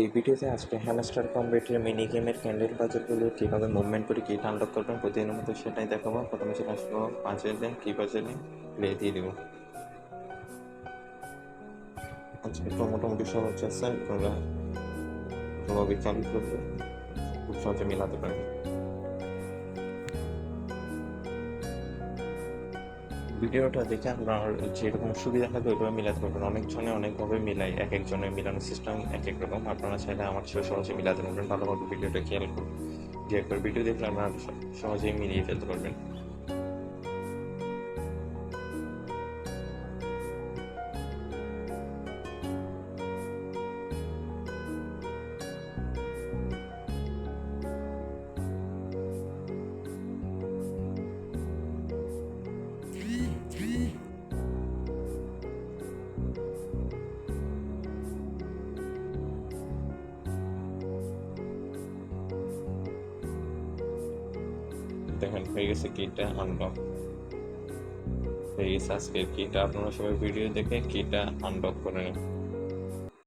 এই ভিডিওতে আজকে হ্যামস্টার কম্বেটের মিনি গেমের ক্যান্ডেল বাজারগুলো কীভাবে মুভমেন্ট করে কী আনলক করবেন প্রতিদিনের মতো সেটাই দেখাবো। প্রথমে চলে আসব পাঁচের দিন কী বাজারে প্লে দিয়ে দেবো। আজকে তো মোটামুটি সহজ আছে আপনারা চালু করবে। খুব সহজে মিলাতে পারবে। ভিডিওটা দেখে আপনার যেরকম সুবিধা থাকে ওইভাবে মিলাতে পারবেন। অনেকজনে অনেকভাবে মিলাই এক একজনের মিলানোর সিস্টেম এক এক রকম। আপনারা চাইলে আমার সাথে সহজে মিলাতে পারবেন, ভালোভাবে ভিডিওটা খেয়াল করুন। যে একবার ভিডিও দেখলে আপনারা সহজেই মিলিয়ে ফেলতে পারবেন। দেখেন, হয়ে গেছে কিটা আনলক হয়ে গেছে আজকের কিটা। আপনারা সবাই ভিডিও দেখে কিটা আনলক করে নিন।